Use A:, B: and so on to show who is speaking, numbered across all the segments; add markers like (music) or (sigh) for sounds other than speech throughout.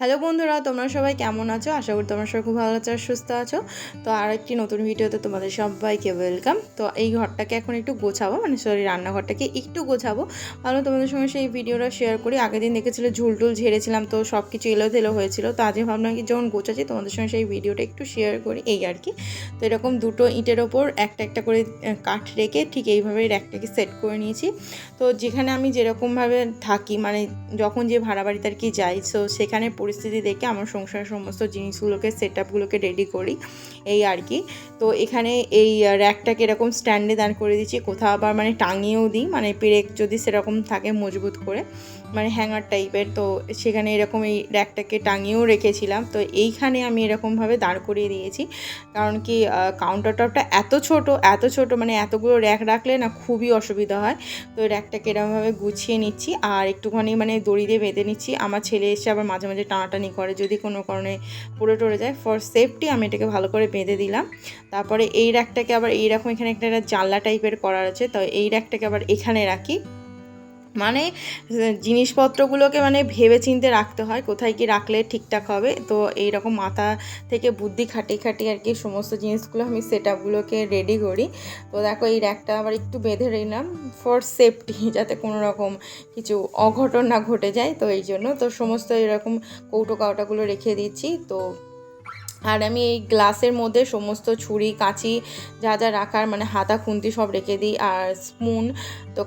A: Hello বন্ধুরা, তোমরা সবাই কেমন আছো? আশা করি তোমরা সবাই খুব ভালো আছো আর সুস্থ আছো। তো আর একটি নতুন ভিডিওতে তোমাদের সবাইকে ওয়েলকাম তো এই ঘরটাকে এখন একটু গোছাবো মানে সরি রান্নাঘরটাকে একটু গোছাবো। ভালো তোমাদের সঙ্গে সেই ভিডিওটা শেয়ার করি। আগের দিন দেখেছিলে ঝুলটুল ঝেড়েছিলাম, তো সব কিছু এলো তেলো হয়েছিল। তো আজকে ভাবলাম কি, যখন গোছাচ্ছি তোমাদের সঙ্গে সেই ভিডিওটা একটু শেয়ার করি, এই আর কি। তো এরকম দুটো ইটের ওপর একটা একটা করে কাঠ রেখে ঠিক এইভাবে র্যাকটাকে সেট করে নিয়েছি। তো যেখানে আমি যেরকমভাবে থাকি মানে যখন যে ভাড়া বাড়িতে আর কি যাই তো সেখানে পরিস্থিতি দেখে আমার সংসারের সমস্ত জিনিসগুলোকে সেট আপগুলোকে রেডি করি, এই আর কি। তো এখানে এই র্যাকটাকে এরকম স্ট্যান্ডে দাঁড় করে দিচ্ছি, কোথাও আবার মানে টাঙিয়েও দিই মানে পেরেক যদি সেরকম থাকে মজবুত করে। মানে হ্যাঙ্গার টাইপের তো সেখানে এরকম এই র্যাকটাকে টাঙিয়েও রেখেছিলাম। তো এইখানে আমি এরকমভাবে দাঁড় করিয়ে দিয়েছি। কারণ কি কাউন্টার টপটা এত ছোট এত ছোট মানে এতগুলো র্যাক রাখলে না খুবই অসুবিধা হয়। তো র্যাকটাকে এরকমভাবে গুছিয়ে নিচ্ছি আর একটুখানি মানে দড়ি দিয়ে বেঁধে নিচ্ছি। আমার ছেলে এসে আবার মাঝে মাঝে টানাটানি করে যদি কোনো কারণে পড়ে টরে যায়। ফর সেফটি আমি এটাকে ভালো করে বেঁধে দিলাম। তারপরে এই র্যাকটাকে আবার এইরকম এখানে একটা জানলা টাইপের করার আছে। তো এই র্যাকটাকে আবার এখানে রাখি। মানে জিনিসপত্রগুলোকে মানে ভেবে চিনতে রাখতে হয়, কোথায় কি রাখলে ঠিকঠাক হবে। তো এই রকম মাথা থেকে বুদ্ধি খাটিয়ে খাটিয়ে আর কি সমস্ত জিনিসগুলো আমি সেট আপগুলোকে রেডি করি। তো দেখো, এই র্যাকটা আবার একটু বেঁধে নিলাম ফর সেফটি (laughs) যাতে কোনো রকম কিছু অঘটন না ঘটে যায়। তো এই জন্য তো সমস্ত এরকম কৌটো কাউটাগুলো রেখে দিচ্ছি। তো আর আমি এই গ্লাসের মধ্যে সমস্ত ছুরি, কাঁচি যা যা রাখার মানে হাতা, খুন্তি সব রেখে দিই। আর স্পুন, তো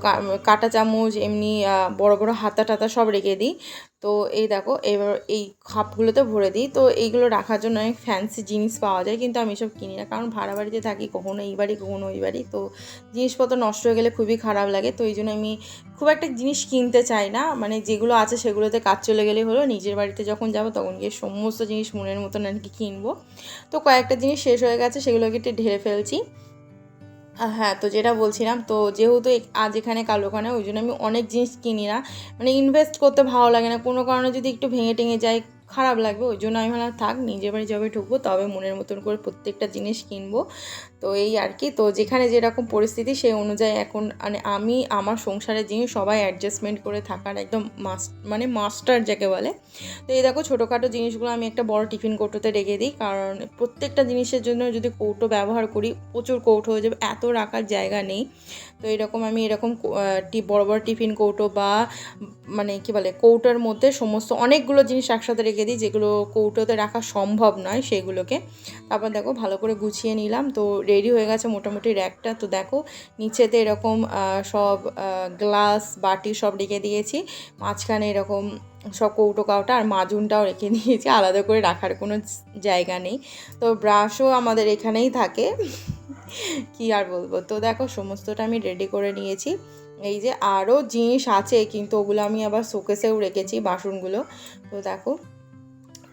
A: কাটা চামচ, এমনি বড় বড় হাতা টাতা সব রেখে দিই। তো এই দেখো, এবার এই খাপগুলোতে ভরে দিই। তো এইগুলো রাখার জন্য অনেক ফ্যান্সি জিনিস পাওয়া যায়, কিন্তু আমি এসব কিনি না। কারণ ভাড়া বাড়িতে থাকি, কখনো এই বাড়ি, কখনো ওই বাড়ি। তো জিনিসপত্র নষ্ট হয়ে গেলে খুবই খারাপ লাগে। তো এই জন্য আমি খুব একটা জিনিস কিনতে চাই না। মানে যেগুলো আছে সেগুলোতে কাজ চলে গেলে হলো। নিজের বাড়িতে যখন যাব তখন গিয়ে সমস্ত জিনিস মনের মতন আর কি কিনবো। তো কয়েকটা জিনিস শেষ হয়ে গেছে, সেগুলোকে একটু ঢেলে ফেলছি। হ্যাঁ তো যেটা বলছিলাম, তো যেহেতু আজ এখানে কাল ওখানে ওই জন্য আমি অনেক জিনিস কিনি না। মানে ইনভেস্ট করতে ভালো লাগে না। কোনো কারণে যদি একটু ভেঙে টেঙে যায়, খারাপ লাগবে, ওই জন্য আমি ভাবলাম, থাক, নিজের বাড়ি যবে ঢুকবো, তবে মনের মতন করে প্রত্যেকটা জিনিস কিনবো। তো এই আর কি। তো যেখানে যেরকম পরিস্থিতি, সেই অনুযায়ী এখন মানে আমি, আমার সংসারের জিনিস সবাই অ্যাডজাস্টমেন্ট করে থাকার একদম মাস মানে মাস্টার যাকে বলে। তো এই দেখো ছোটোখাটো জিনিসগুলো আমি একটা বড় টিফিন কৌটোতে রেখে দিই। কারণ প্রত্যেকটা জিনিসের জন্য যদি কৌটো ব্যবহার করি, প্রচুর কৌটো হয়ে যাবে, এত রাখার জায়গা নেই। তো এরকম আমি এরকম বড় বড় টিফিন কৌটো বা মানে কি বলে, কৌটোর মধ্যে সমস্ত অনেকগুলো জিনিস একসাথে রেখে দিই, যেগুলো কৌটোতে রাখা সম্ভব নয় সেগুলোকে। তারপর দেখো ভালো করে গুছিয়ে নিলাম। তো রেডি হয়ে গেছে মোটামুটি র্যাকটা। তো দেখো, নিচেতে এরকম সব গ্লাস, বাটি সব রেখে দিয়েছি। মাঝখানে এরকম সব কৌটো কাউটা আর মাজুনটাও রেখে দিয়েছি। আলাদা করে রাখার কোনো জায়গা নেই। তো ব্রাশও আমাদের এখানেই থাকে। কি আর বলব? তো দেখো, সমস্তটা আমি রেডি করে নিয়েছি। এই যে আরও জিনিস আছে, কিন্তু ওগুলো আমি আবার শোকেসেও রেখেছি বাসনগুলো। তো দেখো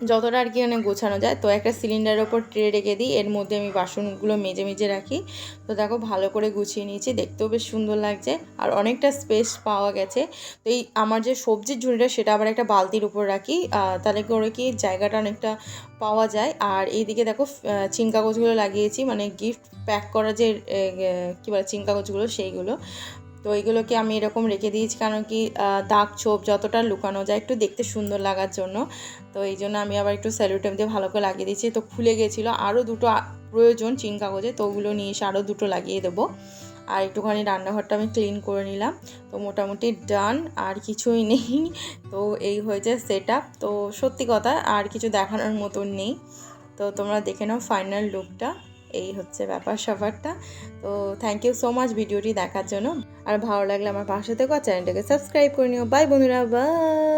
A: যতটা আর কি মানে গোছানো যায় তো একটা সিলিন্ডারের ওপর ট্রে রেখে দিই। এর মধ্যে আমি বাসনগুলো মেজে মেজে রাখি। তো দেখো ভালো করে গুছিয়ে নিয়েছি। দেখতেও বেশ সুন্দর লাগছে। আর অনেকটা স্পেস পাওয়া গেছে। তো এই আমার যে সবজির ঝুড়িটা সেটা আবার একটা বালতির উপর রাখি। তাহলে করে কি জায়গাটা অনেকটা পাওয়া যায়। আর এইদিকে দেখো আহ, চিন কাগজগুলো লাগিয়েছি। মানে গিফট প্যাক করা যে কী বলে চিন কাগজগুলো সেইগুলো। তো এইগুলোকে আমি এরকম রেখে দিয়েছি, কারণ কি দাগ ছোপ যতটা লুকানো যায় একটু দেখতে সুন্দর লাগার জন্য। তো এই জন্য আমি আবার একটু স্যালুটেপ দিয়ে ভালো করে লাগিয়ে দিয়েছি। তো খুলে গেছিল আরও দুটো প্রয়োজন চিন কাগজে, তো ওগুলো নিয়ে এসে আরও দুটো লাগিয়ে দেবো। আর একটুখানি রান্নাঘরটা আমি ক্লিন করে নিলাম। তো মোটামুটি ডান আর কিছুই নেই। তো এই হয়েছে সেট তো সত্যি কথা, আর কিছু দেখানোর মতন নেই। তো তোমরা দেখে নাও ফাইনাল লুকটা এই হচ্ছে ব্যাপার স্যাপারটা তো থ্যাংক ইউ সো মাচ ভিডিওটি দেখার জন্য। আর ভালো লাগলে আমার পাশে থেকো চ্যানেলটাকে সাবস্ক্রাইব করে নিও। বাই বন্ধুরা বাই